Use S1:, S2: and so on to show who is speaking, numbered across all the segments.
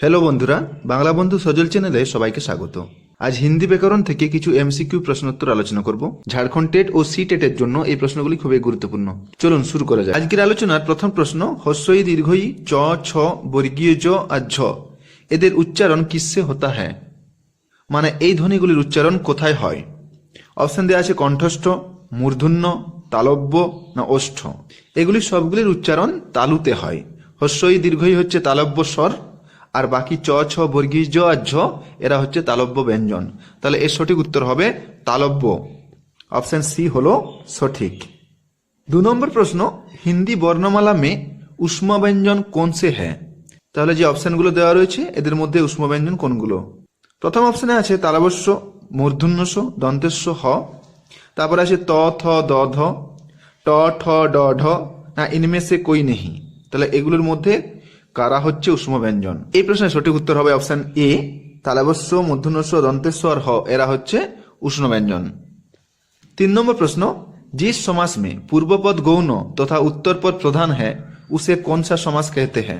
S1: Hello বন্ধুরা, বাংলা বন্ধু সজল চ্যানেলে সবাইকে স্বাগত। আজ হিন্দি ব্যাকরণ থেকে কিছু এমসিকিউ প্রশ্নোত্তর আলোচনা করব। ঝাড়খণ্ড টেট ও সি টেটের জন্য এই প্রশ্নগুলি খুবই গুরুত্বপূর্ণ। চলুন শুরু করা যায় আজকের আলোচনার প্রথম প্রশ্ন হস্যই দীর্ঘই চ, ছ, বর্গীয় জ আর ঝ, এদের উচ্চারণ কিসে হতা হ্যাঁ মানে এই ধ্বনিগুলির উচ্চারণ কোথায় হয়? অপশন দেওয়া আছে কণ্ঠস্থ, মূর্ধন্য, তালব্য না ওষ্ঠ। এগুলি সবগুলির উচ্চারণ তালুতে হয়। হস্যই দীর্ঘই হচ্ছে তালব্য স্বর আর বাকি চ, ছ, বর্গীয় জ আর ঝ, এরা হচ্ছে তালব্য ব্যঞ্জন। তাহলে এর সঠিক উত্তর হবে তালব্য। অপশন সি হলো সঠিক। দু নম্বর প্রশ্ন, হিন্দি বর্ণমালা মে উষ্ম ব্যঞ্জন কোন সে হ্যাঁ তাহলে যে অপশনগুলো দেওয়া রয়েছে, এদের মধ্যে উষ্ম ব্যঞ্জন কোনগুলো? প্রথম অপশনে আছে তালাবস্য মূর্ধন্যস দন্তেস্ব হ। তারপর আছে ত, থ, দ, ধ। ট, ঠ, ড, ঢ। না, ইনমে সে কই নেহি। তাহলে এগুলোর মধ্যে কারা হচ্ছে উষ্ম ব্যঞ্জন এই প্রশ্নের সঠিক উত্তর হবে অপশন এ তালাবস্য মূর্ধন্যস্ব দন্তেস্ব আর হ এরা হচ্ছে উষ্ণ ব্যঞ্জন तीन नंबर प्रश्न जिस समास में पूर्व पद गौण तथा उत्तर पद प्रधान है उसे कौन सा समास कहते हैं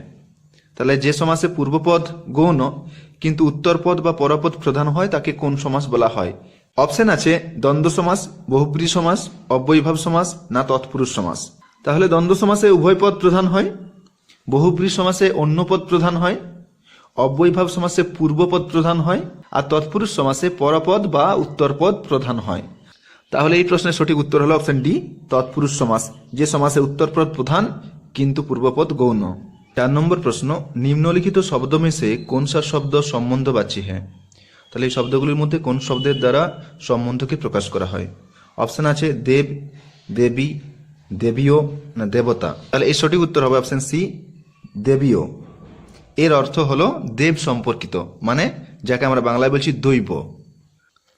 S1: তাহলে যে সমাসে পূর্বপদ গৌণ কিন্তু উত্তরপদ বা পরপদ প্রধান হয় তাকে কোন সমাস বলা হয় অপশন আছে দ্বন্দ্ব সমাস বহুব্রী সমাস অব্যয়ভাব সমাস না তৎপুরুষ সমাস তাহলে দ্বন্দ্ব সমাসে উভয় পদ প্রধান হয় বহুব্রী সমাসে অন্য পদ প্রধান হয়, অব্যয়ভাব সমাসে পূর্বপদ প্রধান হয়, আর তৎপুরুষ সমাসে পরপদ বা উত্তরপদ প্রধান হয়। তাহলে এই প্রশ্নের সঠিক উত্তর হলো অপশন ডি তৎপুরুষ সমাস। যে সমাসে উত্তরপদ প্রধান, কিন্তু পূর্বপদ গৌণ। চার নম্বর প্রশ্ন, নিম্নলিখিত শব্দ মেশে কোন সা শব্দ সম্বন্ধ সম্বন্ধবাচী হ্যাঁ তাহলে এই শব্দগুলির মধ্যে কোন শব্দের দ্বারা সম্বন্ধকে প্রকাশ করা হয়? অপশন আছে দেব, দেবী, দেবীয় না দেবতা। তাহলে এই সঠিক উত্তর হবে অপশন সি দেবীয়। এর অর্থ হলো দেব সম্পর্কিত মানে যাকে আমরা বাংলায় বলছি দৈব।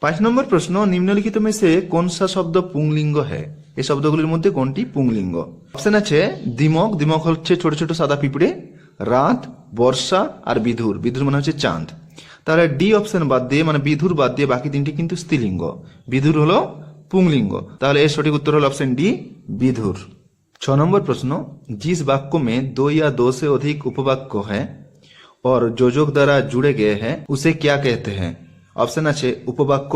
S1: পাঁচ নম্বর প্রশ্ন, নিম্নলিখিত মেসে কোন সা শব্দ পুংলিঙ্গ হ্যাঁ? এই শব্দগুলির মধ্যে কোনটি পুংলিঙ্গ? অপশন আছে দিমক দিমক হচ্ছে ছোট ছোট সাদা পিঁপড়ে রাত বর্ষা আর বিধুর। বিধুর মানে হচ্ছে চাঁদ। তাহলে ডি অপশন বাদ দিয়ে মানে বিধুর বাদ দিয়ে বাকি তিনটি কিন্তু স্ত্রীলিঙ্গ। বিধুর হলো পুংলিঙ্গ। তাহলে এর সঠিক উত্তর হলো অপশন ডি, বিধুর। छ नंबर प्रश्न जिस वाक्य में दो या दो से अधिक उपवाक्य है और যোজক দ্বারা জুড়ে গিয়ে हैं उसे क्या कहते हैं অপশন আছে উপবাক্য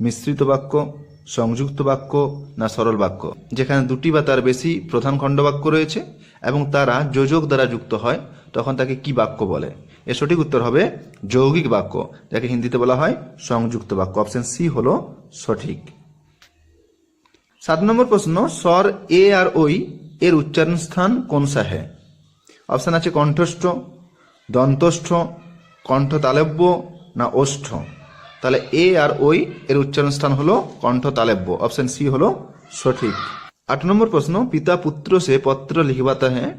S1: মিশ্রিত বাক্য সংযুক্ত বাক্য না সরল বাক্য যেখানে দুটি বা তার বেশি প্রধান খণ্ডবাক্য রয়েছে এবং তারা যোজক দ্বারা যুক্ত হয় তখন তাকে কি বাক্য বলে এর সঠিক উত্তর হবে যৌগিক বাক্য যাকে হিন্দিতে বলা হয় সংযুক্ত বাক্য অপশন সি হলো সঠিক সাত নম্বর প্রশ্ন, স্বর এ আর ওই এর উচ্চারণ স্থান কোন সা হ্যাঁ অপশন আছে কণ্ঠস্থ, দন্তস্থ কণ্ঠ তালব্য না ওষ্ঠ? তাহলে এ আর ওই এর উচ্চারণ স্থান হলো কণ্ঠ তালব্য অপশন সি হলো সঠিক। আট নম্বর প্রশ্ন, পিতা পুত্র সে পত্র লিখবাতা হ্যাঁ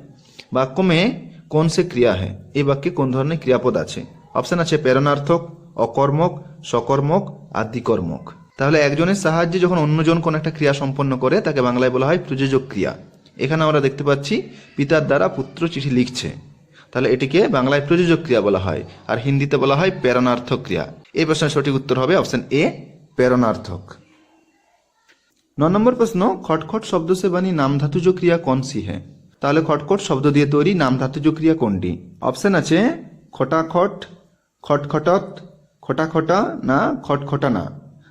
S1: বাক্য মে কোন সে ক্রিয়া হ্যাঁ এই বাক্যে কোন ধরনের ক্রিয়াপদ আছে? অপশন আছে প্রেরণার্থক, অকর্মক, সকর্মক, আদিকর্মক। তাহলে একজনের সাহায্যে যখন অন্যজন কোন একটা ক্রিয়া সম্পন্ন করে, তাকে বাংলায় বলা হয় প্রযোজক ক্রিয়া। এখানে আমরা দেখতে পাচ্ছি পিতার দ্বারা পুত্র চিঠি লিখছে। তাহলে এটিকে বাংলায় প্রযোজক ক্রিয়া বলা হয়, আর হিন্দিতে বলা হয় প্রেরণার্থক ক্রিয়া। এই প্রশ্নের সঠিক উত্তর হবে অপশন এ, প্রেরণার্থক। ন নম্বর প্রশ্ন, খটখট শব্দ সে বানি নাম ধাতুজ ক্রিয়া কোন সি হ্যাঁ তাহলে খটখট শব্দ দিয়ে তৈরি নাম ধাতুজ ক্রিয়া কোনটি? অপশন আছে, খটাখট, খটখটত, খটাখটা না খটখটা না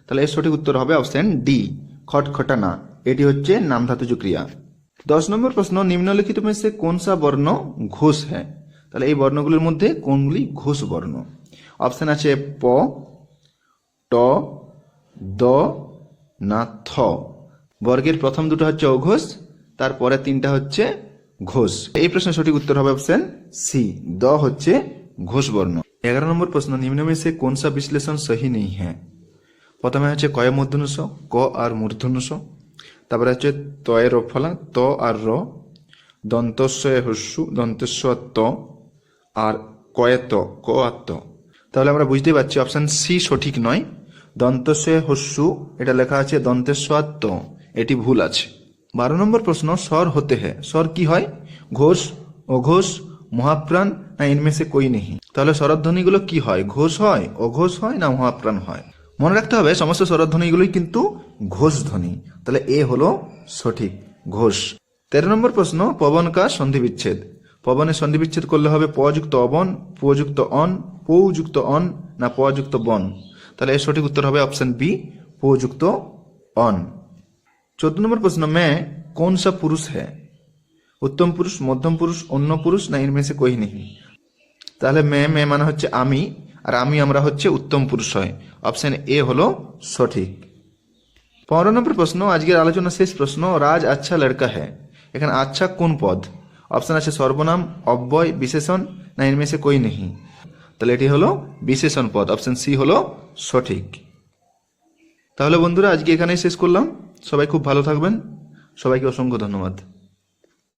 S1: তাহলে এর সঠিক উত্তর হবে অপশন ডি, খটখটানা। এটি হচ্ছে নামধাতুজ ক্রিয়া। দশ নম্বর প্রশ্ন, নিম্নলিখিত মেসে কোন সা বর্ণ ঘোষ হ্যাঁ? তাহলে এই বর্ণগুলির মধ্যে কোনগুলি ঘোষ বর্ণ? অপশন আছে প, ট, দ, না, থ। বর্গের প্রথম দুটো হচ্ছে অঘোষ তারপরে তিনটা হচ্ছে ঘোষ। এই প্রশ্নের সঠিক উত্তর হবে অপশন সি, দ হচ্ছে ঘোষ বর্ণ। এগারো নম্বর প্রশ্ন নিম্ন মেসে কোন সা বিশ্লেষণ সহি নেই হ্যাঁ? প্রথমে হচ্ছে কয় মূর্ধন্যস? ক আর মূর্ধন্যস। তারপরে হচ্ছে তয়ের ফলা, ত আর র। দন্তস্বয়ে হস্যু দন্তস্ব ত। আর কয়ে ত, ক আর ত। তাহলে আমরা বুঝতে পারছি অপশন সি সঠিক নয়। দন্তস্বয়ে হস্যু, এটা লেখা আছে দন্তেস্ব ত। এটি ভুল আছে। বারো নম্বর প্রশ্ন, স্বর হতে হ্যাঁ স্বর কি হয়? ঘোষ, অঘোষ, মহাপ্রাণ, না ইনমেসে কই নেহি তাহলে স্বরধ্বনিগুলো কি হয়? ঘোষ হয়, অঘোষ হয়, না মহাপ্রাণ হয়? মনে রাখতে হবে, সমস্ত স্বরধ্বনিগুলোই কিন্তু ঘোষ ধ্বনি তাহলে এ হলো সঠিক ঘোষ। তেরো নম্বর প্রশ্ন, পবন কা সন্ধি বিচ্ছেদ পবনের সন্ধি বিচ্ছেদ করলে হবে পযুক্ত অবন, পযুক্ত অন, পৌযুক্ত অন, না পযুক্ত বন। তাহলে এর সঠিক উত্তর হবে অপশন বি, পযুক্ত অন। চোদ্দ নম্বর প্রশ্ন, মে কোন সা পুরুষ হ্যাঁ উত্তম পুরুষ, মধ্যম পুরুষ, অন্য পুরুষ, না ইনমে সে কোই নেই? তাহলে মে মে মানে হচ্ছে আমি আর আমি আমরা হচ্ছে উত্তম পুরুষ হয়। অপশন এ হলো সঠিক। পনেরো নম্বর প্রশ্ন, আজকের আলোচনা শেষ প্রশ্ন, রাজ আচ্ছা লড়কা হ্যাঁ এখানে আচ্ছা কোন পদ? অপশন আছে সর্বনাম, অব্যয়, বিশেষণ, না ইনমে সে কোই নেই তাহলে এটি হলো বিশেষণ পদ। অপশন সি হলো সঠিক। তাহলে বন্ধুরা, আজকে এখানেই শেষ করলাম। সবাই খুব ভালো থাকবেন। সবাইকে অসংখ্য ধন্যবাদ।